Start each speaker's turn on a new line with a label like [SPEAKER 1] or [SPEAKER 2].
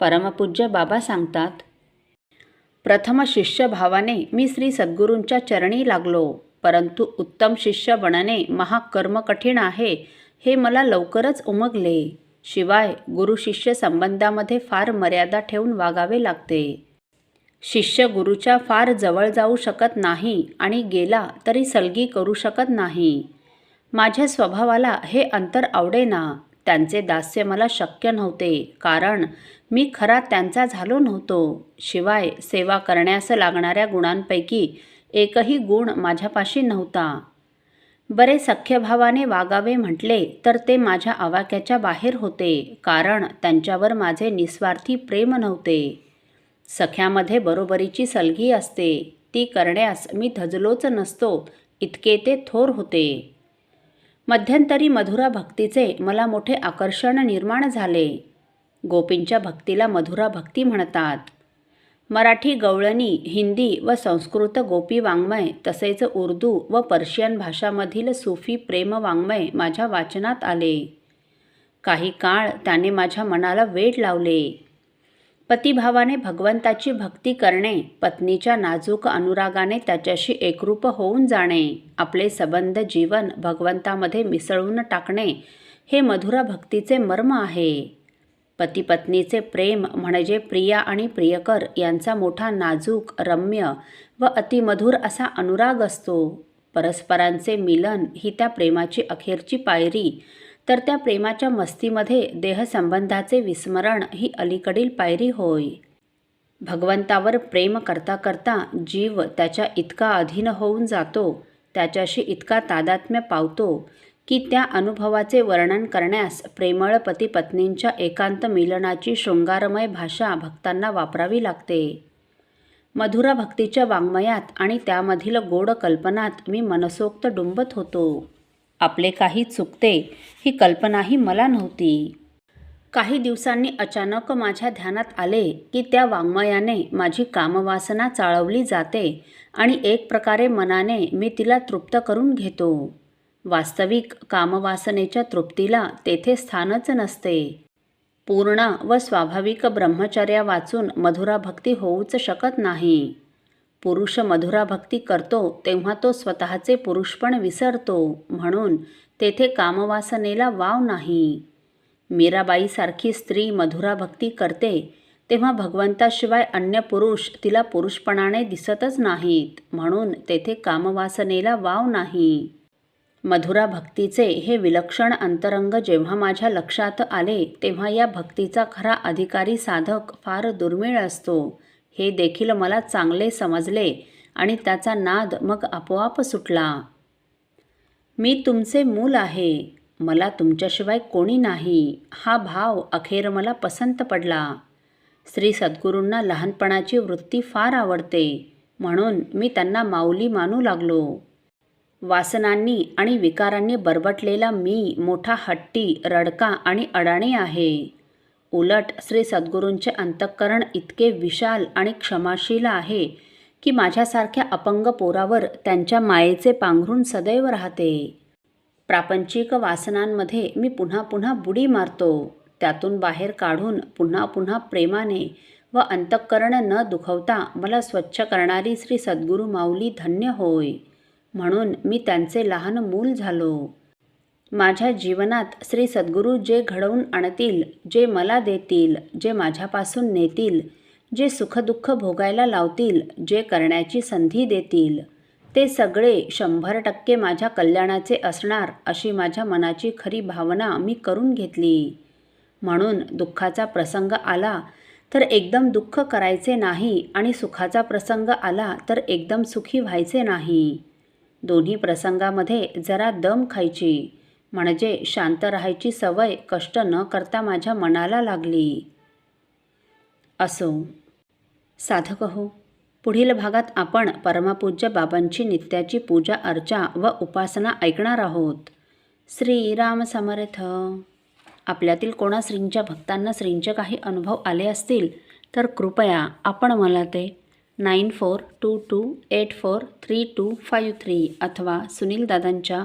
[SPEAKER 1] परमपूज्य बाबा सांगतात प्रथम शिष्य भावाने मी श्री सद्गुरूंच्या चरणी लागलो परंतु उत्तम शिष्य बनणे महाकर्म कठीण आहे हे मला लवकरच उमगले. शिवाय गुरु शिष्य संबंधामध्ये फार मर्यादा ठेवून वागावे लागते. शिष्य गुरुच्या फार जवळ जाऊ शकत नाही आणि गेला तरी सलगी करू शकत नाही. माझ्या स्वभावाला हे अंतर आवडेना. त्यांचे दास्य मला शक्य नव्हते कारण मी खरा त्यांचा झालो नव्हतो. शिवाय सेवा करण्यास लागणाऱ्या गुणांपैकी एकही गुण माझ्यापाशी नव्हता. बरे सख्यभावाने वागावे म्हटले तर ते माझ्या आवाक्याच्या बाहेर होते कारण त्यांच्यावर माझे निस्वार्थी प्रेम नव्हते. सख्यामध्ये बरोबरीची सलगी असते ती करण्यास मी धजलोच नसतो इतके ते थोर होते. मध्यंतरी मधुरा भक्तीचे मला मोठे आकर्षण निर्माण झाले. गोपींच्या भक्तीला मधुरा भक्ती म्हणतात. मराठी गवळणी हिंदी व संस्कृत गोपी वाङ्मय तसेच उर्दू व पर्शियन भाषामधील सुफी प्रेम वाङ्मय माझ्या वाचनात आले. काही काळ त्याने माझ्या मनाला वेड लावले. पतिभावाने भगवंताची भक्ती करणे पत्नीच्या नाजूक अनुरागाने त्याच्याशी एकरूप होऊन जाणे आपले संबंध जीवन भगवंतामध्ये मिसळून टाकणे हे मधुरा भक्तीचे मर्म आहे. पतीपत्नीचे प्रेम म्हणजे प्रिया आणि प्रियकर यांचा मोठा नाजूक रम्य व अतिमधुर असा अनुराग असतो. परस्परांचे मिलन ही त्या प्रेमाची अखेरची पायरी तर त्या प्रेमाच्या मस्तीमध्ये देहसंबंधाचे विस्मरण ही अलीकडील पायरी होय. भगवंतावर प्रेम करता करता जीव त्याच्या इतका अधीन होऊन जातो त्याच्याशी इतका तादात्म्य पावतो की त्या अनुभवाचे वर्णन करण्यास प्रेमळ पती पत्नींच्या एकांत मिलनाची शृंगारमय भाषा भक्तांना वापरावी लागते. मधुरा भक्तीच्या वाङ्मयात आणि त्यामधील गोड कल्पनात मी मनसोक्त डुंबत होतो. आपले काही चुकते ही कल्पनाही मला नव्हती. काही दिवसांनी अचानक माझ्या ध्यानात आले की त्या वाङ्मयाने माझी कामवासना चाळवली जाते आणि एक प्रकारे मनाने मी तिला तृप्त करून घेतो. वास्तविक कामवासनेच्या तृप्तीला तेथे स्थानच नसते. पूर्ण व स्वाभाविक ब्रह्मचर्या वाचून मधुरा भक्ती होऊच शकत नाही. पुरुष मधुरा भक्ती करतो तेव्हा तो स्वतःचे पुरुषपण विसरतो. म्हणून तेथे कामवासनेला वाव नाही. मीराबाईसारखी स्त्री मधुरा भक्ती करते तेव्हा भगवंताशिवाय अन्य पुरुष तिला पुरुषपणाने दिसतच नाहीत. म्हणून तेथे कामवासनेला वाव नाही. मधुरा भक्तीचे हे विलक्षण अंतरंग जेव्हा माझ्या लक्षात आले तेव्हा या भक्तीचा खरा अधिकारी साधक फार दुर्मिळ असतो. हे देखील मला चांगले समजले आणि त्याचा नाद मग आपोआप सुटला. मी तुमचे मूल आहे. मला तुमच्याशिवाय कोणी नाही. हा भाव अखेर मला पसंत पडला. श्री सद्गुरूंना लहानपणाची वृत्ती फार आवडते. म्हणून मी त्यांना माऊली मानू लागलो. वासनांनी आणि विकारांनी बरबटलेला मी मोठा हट्टी रडका आणि अडाणी आहे. उलट श्री सद्गुरूंचे अंतःकरण इतके विशाल आणि क्षमाशील आहे की माझ्यासारख्या अपंग पोरावर त्यांच्या मायेचे पांघरून सदैव राहते. प्रापंचिक वासनांमध्ये मी पुन्हा पुन्हा बुडी मारतो. त्यातून बाहेर काढून पुन्हा पुन्हा प्रेमाने व अंतःकरण न दुखवता मला स्वच्छ करणारी श्री सद्गुरू माऊली धन्य होय. म्हणून मी त्यांचे लहान मूल झालो. माझ्या जीवनात श्री सद्गुरू जे घडवून आणतील जे मला देतील जे माझ्यापासून नेतील जे सुखदुःख भोगायला लावतील जे करण्याची संधी देतील ते सगळे शंभर टक्के माझ्या कल्याणाचे असणार अशी माझ्या मनाची खरी भावना मी करून घेतली. म्हणून दुःखाचा प्रसंग आला तर एकदम दुःख करायचे नाही आणि सुखाचा प्रसंग आला तर एकदम सुखी व्हायचे नाही. दोन्ही प्रसंगामध्ये जरा दम खायची. म्हणजे शांत राहायची सवय कष्ट न करता माझ्या मनाला लागली. असो. साधक हो. पुढील भागात आपण परमपूज्य बाबांची नित्याची पूजा अर्चा व उपासना ऐकणार आहोत. श्रीराम समर्थ. आपल्यातील कोणा श्रींच्या भक्तांना श्रींचे काही अनुभव आले असतील तर कृपया आपण मला ते nine four two two eight four three two five three अथवा सुनील दादांच्या